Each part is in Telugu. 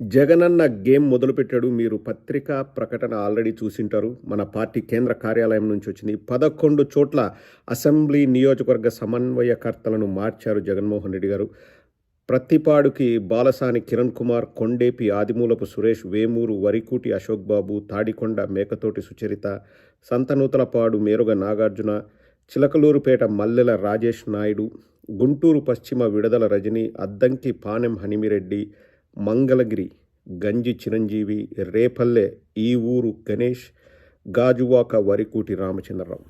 జగనన్న గేమ్ మొదలుపెట్టాడు. మీరు పత్రికా ప్రకటన ఆల్రెడీ చూసింటారు. మన పార్టీ కేంద్ర కార్యాలయం నుంచి వచ్చింది. పదకొండు చోట్ల అసెంబ్లీ నియోజకవర్గ సమన్వయకర్తలను మార్చారు జగన్మోహన్ రెడ్డి గారు. ప్రత్తిపాడుకి బాలసాని కిరణ్ కుమార్ కొండేపి ఆదిమూలపు సురేష్ వేమూరు వరికూటి అశోక్ బాబు తాడికొండ మేకతోటి సుచరిత సంతనూతలపాడు మేరుగ నాగార్జున చిలకలూరుపేట మల్లెల రాజేష్ నాయుడు గుంటూరు పశ్చిమ విడుదల రజని అద్దంకి పానెం హనిమిరెడ్డి మంగళగిరి గంజి చిరంజీవి రేపల్లె ఈ ఊరు గణేష్ గాజువాక వరికూటి రామచంద్రరావు.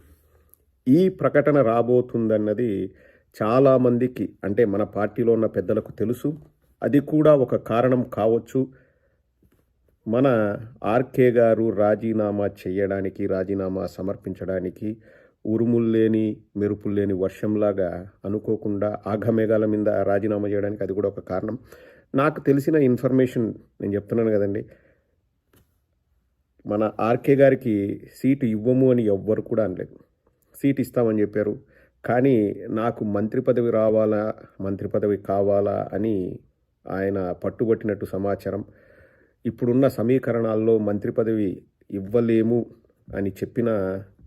ఈ ప్రకటన రాబోతుందన్నది చాలామందికి అంటే మన పార్టీలో ఉన్న పెద్దలకు తెలుసు. అది కూడా ఒక కారణం కావచ్చు. మన ఆర్కే గారు రాజీనామా చేయడానికి రాజీనామా సమర్పించడానికి ఉరుముల్లేని మెరుపుల్లేని వర్షంలాగా అనుకోకుండా ఆఘమేఘాల మీద రాజీనామా చేయడానికి అది కూడా ఒక కారణం. నాకు తెలిసిన ఇన్ఫర్మేషన్ నేను చెప్తున్నాను కదండి. మన ఆర్కే గారికి సీటు ఇవ్వము అని ఎవ్వరు కూడా అనలేదు. సీట్ ఇస్తామని చెప్పారు. కానీ నాకు మంత్రి పదవి రావాలా మంత్రి పదవి కావాలా అని ఆయన పట్టుబట్టినట్టు సమాచారం. ఇప్పుడున్న సమీకరణాల్లో మంత్రి పదవి ఇవ్వలేము. అని చెప్పిన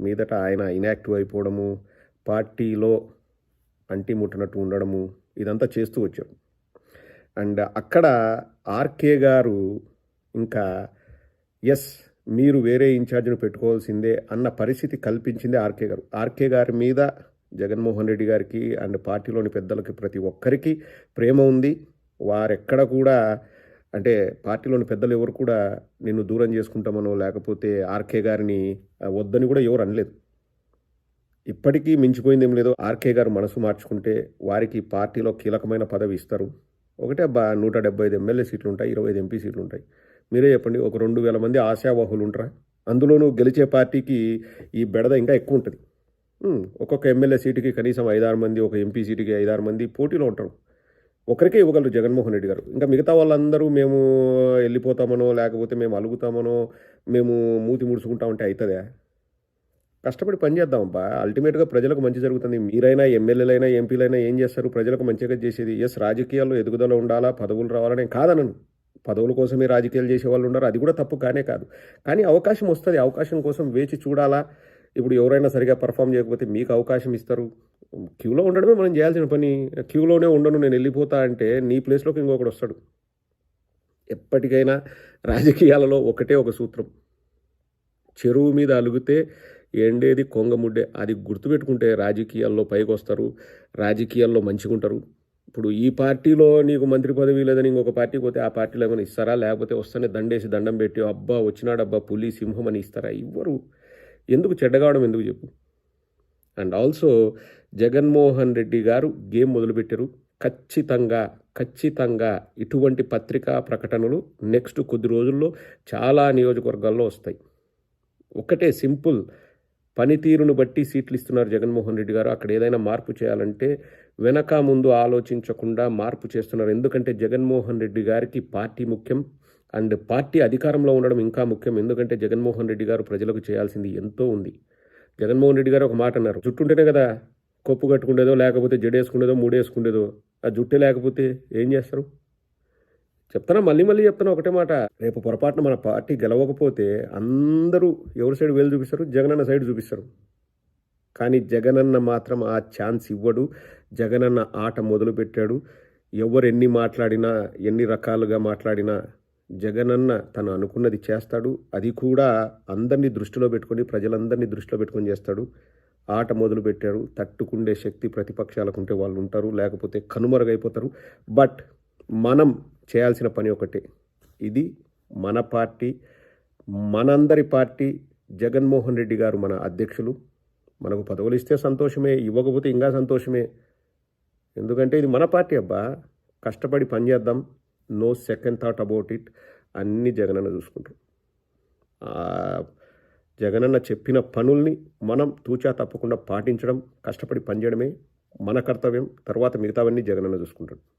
మీదట ఆయన ఇనాక్టివ్ అయిపోవడము పార్టీలో అంటి ముట్టినట్టు ఉండడము ఇదంతా చేస్తూ వచ్చారు. అండ్ అక్కడ ఆర్కే గారు ఇంకా ఎస్ మీరు వేరే ఇన్ఛార్జ్ను పెట్టుకోవాల్సిందే అన్న పరిస్థితి కల్పించింది ఆర్కే గారు. ఆర్కే గారి మీద జగన్మోహన్ రెడ్డి గారికి అండ్ పార్టీలోని పెద్దలకి ప్రతి ఒక్కరికి ప్రేమ ఉంది. వారెక్కడ కూడా అంటే పార్టీలోని పెద్దలు ఎవరు కూడా నిన్ను దూరం చేసుకుంటామనో లేకపోతే ఆర్కే గారిని వద్దని కూడా ఎవరు అనలేదు. ఇప్పటికీ మించిపోయింది ఏం లేదు ఆర్కే గారు మనసు మార్చుకుంటే వారికి పార్టీలో కీలకమైన పదవి ఇస్తారు. ఒకటే బా నూట డెబ్బై ఐదు ఎమ్మెల్యే సీట్లు ఉంటాయి ఇరవై ఐదు ఎంపీ సీట్లు ఉంటాయి. మీరే చెప్పండి ఒక రెండు వేల మంది ఆశావాహులు ఉంటారా? అందులోనూ గెలిచే పార్టీకి ఈ బెడద ఇంకా ఎక్కువ ఉంటుంది. ఒక్కొక్క ఎమ్మెల్యే సీటుకి కనీసం ఐదారు మంది ఒక ఎంపీ సీటుకి ఐదారు మంది పోటీలో ఉంటారు. ఒకరికే ఇవ్వగలరు జగన్మోహన్ రెడ్డి గారు. ఇంకా మిగతా వాళ్ళందరూ మేము వెళ్ళిపోతామనో లేకపోతే మేము అలుగుతామనో మేము మూతి ముడుచుకుంటామంటే అవుతుందా కష్టపడి పని చేద్దామబ్బా. అల్టిమేట్గా ప్రజలకు మంచి జరుగుతుంది. మీరైనా ఎమ్మెల్యేలైనా ఎంపీలైనా ఏం చేస్తారు? ప్రజలకు మంచిగా చేసేది ఎస్ రాజకీయాల్లో ఎదుగుదల ఉండాలా? పదవులు రావాలని కాదనను. పదవుల కోసమే రాజకీయాలు చేసే వాళ్ళు ఉన్నారు. అది కూడా తప్పు కానే కాదు. కానీ అవకాశం వస్తుంది. అవకాశం కోసం వేచి చూడాలా? ఇప్పుడు ఎవరైనా సరిగా పర్ఫామ్ చేయకపోతే మీకు అవకాశం ఇస్తారు. క్యూలో ఉండడమే మనం చేయాల్సిన పని. క్యూలోనే ఉండను నేను వెళ్ళిపోతా అంటే నీ ప్లేస్లోకి ఇంకొకడు వస్తాడు. ఎప్పటికైనా రాజకీయాలలో ఒకటే ఒక సూత్రం. చెరువు మీద అలుగుతే ఎండేది కొంగముడ్డే అది గుర్తుపెట్టుకుంటే రాజకీయాల్లో పైకి వస్తారు రాజకీయాల్లో మంచిగా ఉంటారు ఇప్పుడు ఈ పార్టీలో నీకు మంత్రి పదవి లేదని ఇంకొక పార్టీకి పోతే ఆ పార్టీలో ఏమైనా ఇస్తారా? లేకపోతే వస్తేనే దండేసి దండం పెట్టి అబ్బా వచ్చినాడబ్బా పులి సింహం అని ఇస్తారా? ఇవ్వరు. ఎందుకు చెడ్డగావడం ఎందుకు చెప్పు? అండ్ ఆల్సో జగన్మోహన్ రెడ్డి గారు గేమ్ మొదలుపెట్టారు. ఖచ్చితంగా ఖచ్చితంగా ఇటువంటి పత్రికా ప్రకటనలు నెక్స్ట్ కొద్ది రోజుల్లో చాలా నియోజకవర్గాల్లో వస్తాయి. ఒకటే సింపుల్ పనితీరును బట్టి సీట్లు ఇస్తున్నారు జగన్మోహన్ రెడ్డి గారు. అక్కడ ఏదైనా మార్పు చేయాలంటే వెనక ముందు ఆలోచించకుండా మార్పు చేస్తున్నారు. ఎందుకంటే జగన్మోహన్ రెడ్డి గారికి పార్టీ ముఖ్యం అండ్ పార్టీ అధికారంలో ఉండడం ఇంకా ముఖ్యం. ఎందుకంటే జగన్మోహన్ రెడ్డి గారు ప్రజలకు చేయాల్సింది ఎంతో ఉంది. జగన్మోహన్ రెడ్డి గారు ఒక మాట అన్నారు. జుట్టుంటేనే కదా కొప్పు కట్టుకుండేదో లేకపోతే జడేసుకునేదో మూడేసుకుండేదో. ఆ జుట్టే లేకపోతే ఏం చేస్తారు? చెప్తానా మళ్ళీ మళ్ళీ చెప్తాను ఒకటే మాట. రేపు పొరపాటున మన పార్టీ గెలవకపోతే అందరూ ఎవరి సైడ్ వేలు చూపిస్తారు? జగనన్న సైడ్ చూపిస్తారు. కానీ జగనన్న మాత్రం ఆ ఛాన్స్ ఇవ్వడు. జగనన్న ఆట మొదలుపెట్టాడు. ఎవరు ఎన్ని మాట్లాడినా ఎన్ని రకాలుగా మాట్లాడినా జగనన్న తను అనుకున్నది చేస్తాడు. అది కూడా అందరినీ దృష్టిలో పెట్టుకొని ప్రజలందరినీ దృష్టిలో పెట్టుకొని చేస్తాడు. ఆట మొదలు పెట్టారు తట్టుకుండే శక్తి ప్రతిపక్షాలకు ఉంటే వాళ్ళు ఉంటారు. లేకపోతే కనుమరుగైపోతారు. బట్ మనం చేయాల్సిన పని ఒకటే. ఇది మన పార్టీ మనందరి పార్టీ జగన్మోహన్ రెడ్డి గారు మన అధ్యక్షులు. మనకు పదవులు ఇస్తే సంతోషమే ఇవ్వకపోతే ఇంకా సంతోషమే. ఎందుకంటే ఇది మన పార్టీ అబ్బా. కష్టపడి పనిచేద్దాం. No second thought about it. అన్నీ జగనన్న చూసుకుంటారు. జగనన్న చెప్పిన పనుల్ని మనం తూచా తప్పకుండా పాటించడం కష్టపడి పనిచేయడమే మన కర్తవ్యం. తర్వాత మిగతావన్నీ జగనన్న చూసుకుంటాడు.